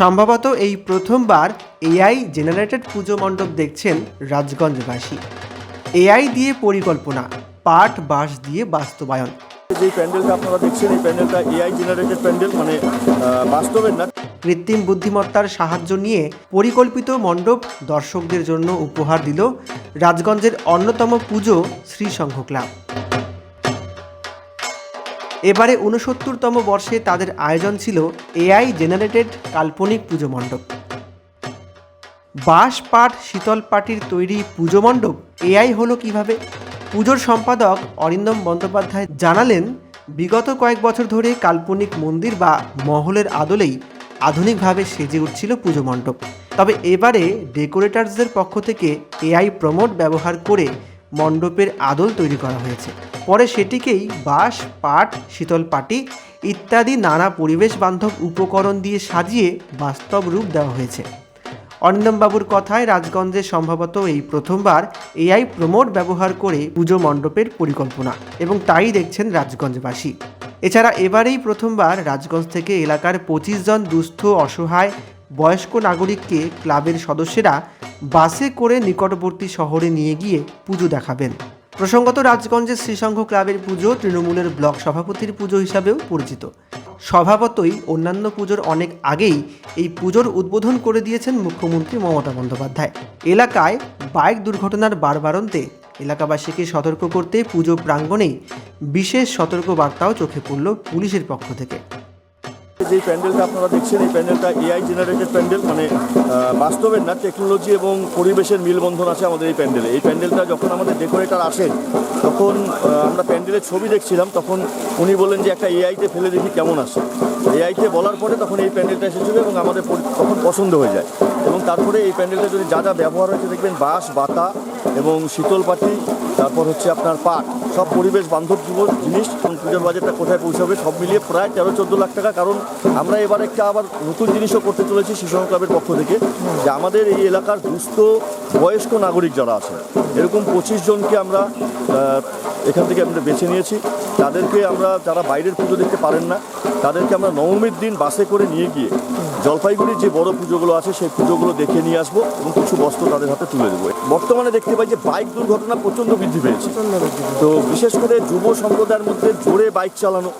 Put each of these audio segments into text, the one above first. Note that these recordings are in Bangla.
সম্ভবত এই প্রথমবার এআই জেনারেটেড পুজো মণ্ডপ দেখছেন রাজগঞ্জবাসী। এআই দিয়ে পরিকল্পনা পাট বাঁশ দিয়ে বাস্তবায়ন। যে প্যান্ডেলটা আপনারা দেখছেন এই প্যান্ডেলটা এআই জেনারেটেড প্যান্ডেল মানে বাস্তবের না। কৃত্রিম বুদ্ধিমত্তার সাহায্য নিয়ে পরিকল্পিত মণ্ডপ দর্শকদের জন্য উপহার দিল রাজগঞ্জের অন্যতম পুজো শ্রীসংঘ ক্লাব। এবারে উনসত্তরতম বর্ষে তাদের আয়োজন ছিল এআই জেনারেটেড কাল্পনিক পুজো মণ্ডপ। বাঁশ পাট শীতল পাটির তৈরি পুজো মণ্ডপ এআই হলো কীভাবে? পুজোর সম্পাদক অরিন্দম বন্দ্যোপাধ্যায় জানালেন, বিগত কয়েক বছর ধরে কাল্পনিক মন্দির বা মহলের আদলেই আধুনিকভাবে সেজে উঠছিল পুজো মণ্ডপ। তবে এবারে ডেকোরেটার্সদের পক্ষ থেকে এআই প্রমোট ব্যবহার করে মণ্ডপের আদল তৈরি করা হয়েছে। পরে সেটিকেই বাঁশ, পাট, শীতল পাটি ইত্যাদি নানা পরিবেশ বান্ধব উপকরণ দিয়ে সাজিয়ে বাস্তব রূপ দেওয়া হয়েছে। অরিন্দমবাবুর কথায় রাজগঞ্জে সম্ভবত এই প্রথমবার এআই প্রমোট ব্যবহার করে পুজো মণ্ডপের পরিকল্পনা এবং তাই দেখছেন রাজগঞ্জবাসী। এছাড়া এবারেই প্রথমবার রাজগঞ্জ থেকে এলাকার পঁচিশ জন দুস্থ, অসহায় বয়স্ক নাগরিককে ক্লাবের সদস্যরা বাসে করে নিকটবর্তী শহরে নিয়ে গিয়ে পুজো দেখাবেন। প্রসঙ্গত রাজগঞ্জের শ্রীসংঘ ক্লাবের পুজো তৃণমূলের ব্লক সভাপতির পুজো হিসাবেও পরিচিত। স্বভাবতই অন্যান্য পুজোর অনেক আগেই এই পুজোর উদ্বোধন করে দিয়েছেন মুখ্যমন্ত্রী মমতা বন্দ্যোপাধ্যায়। এলাকায় বাইক দুর্ঘটনার বারবারন্তে এলাকাবাসীকে সতর্ক করতে পুজো প্রাঙ্গণেই বিশেষ সতর্ক বার্তাও চোখে পড়ল পুলিশের পক্ষ থেকে। যে প্যান্ডেলটা আপনারা দেখছেন, এই প্যান্ডেলটা এআই জেনারেটেড প্যান্ডেল মানে বাস্তবের না টেকনোলজি এবং পরিবেশের মিলবন্ধন আছে আমাদের এই প্যান্ডেলে। এই প্যান্ডেলটা যখন আমাদের ডেকোরেটর আসেন তখন আমরা প্যান্ডেলের ছবি দেখছিলাম, তখন উনি বললেন যে, একটা এআইতে ফেলে দেখি কেমন আসে এআইতে বলার পরে তখন এই প্যান্ডেলটা এসেছিল এবং আমাদের তখন পছন্দ হয়ে যায়। এবং তারপরে এই প্যান্ডেলটা যদি যা যা ব্যবহার হয়েছে, দেখবেন বাঁশ, বাতা এবং শীতল পাটি তারপর হচ্ছে আপনার পাট। সব পরিবেশ বান্ধব জিনিস পুজোর বাজেটটা কোথায় পৌঁছাবে, সব মিলিয়ে প্রায় তেরো, চোদ্দ লাখ টাকা। কারণ আমরা এবার একটা আবার নতুন জিনিসও করতে চলেছি শিশু ক্লাবের পক্ষ থেকে, যে আমাদের এই এলাকার দুস্থ, বয়স্ক নাগরিক যারা আছে, এরকম পঁচিশ জনকে আমরা এখান থেকে আমরা বেছে নিয়েছি। তাদেরকে আমরা যারা বাইরের পুজো দেখতে পারেন না তাদেরকে আমরা নবমীর দিন বাসে করে নিয়ে গিয়ে জলপাইগুড়ির যে বড় পুজোগুলো আছে সেই পুজোগুলো দেখে নিয়ে আসব এবং কিছু বস্ত্র তাদের হাতে তুলে দেবো। বর্তমানে দেখতে পাই যে বাইক দুর্ঘটনা প্রচণ্ড বৃদ্ধি পেয়েছে। তো বিশেষ করে যুব সম্প্রদায়ের মধ্যে জোরে বাইক চালানো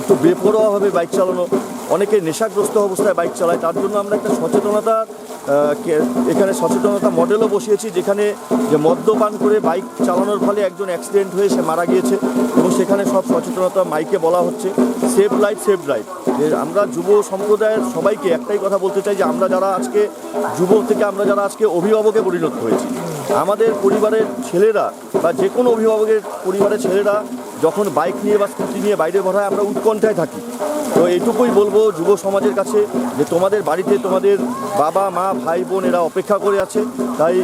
একটু বেপরোয়াভাবে বাইক চালানো অনেকে নেশাগ্রস্ত অবস্থায় বাইক চালায়, তার জন্য আমরা একটা সচেতনতা এখানে সচেতনতা মডেলও বসিয়েছি, যেখানে যে মদ্যপান করে বাইক চালানোর ফলে একজন অ্যাক্সিডেন্ট হয়ে সে মারা গিয়েছে এবং সেখানে সব সচেতনতা মাইকে বলা হচ্ছে সেফ লাইফ সেফ ড্রাইভ যে আমরা যুব সম্প্রদায়ের সবাইকে একটাই কথা বলতে চাই যে আমরা যারা আজকে যুব থেকে আমরা যারা আজকে অভিভাবকে পরিণত হয়েছি, আমাদের পরিবারের ছেলেরা বা যে কোনো অভিভাবকের পরিবারের ছেলেরা যখন বাইক নিয়ে বা স্কুটি নিয়ে বাইরে বের হয়, আমরা উৎকণ্ঠায় থাকি। তো এইটুকুই বলব যুব সমাজের কাছে, যে তোমাদের বাড়িতে তোমাদের বাবা, মা, ভাই, বোন এরা অপেক্ষা করে আছে। তাই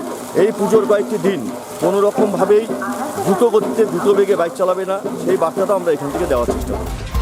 এই পুজোর কয়েকটি দিন কোনো রকমভাবেই দ্রুত গতিতে দ্রুত বেগে বাইক চালাবে না। সেই বার্তাটা আমরা এখান থেকে দেওয়ার চেষ্টা করি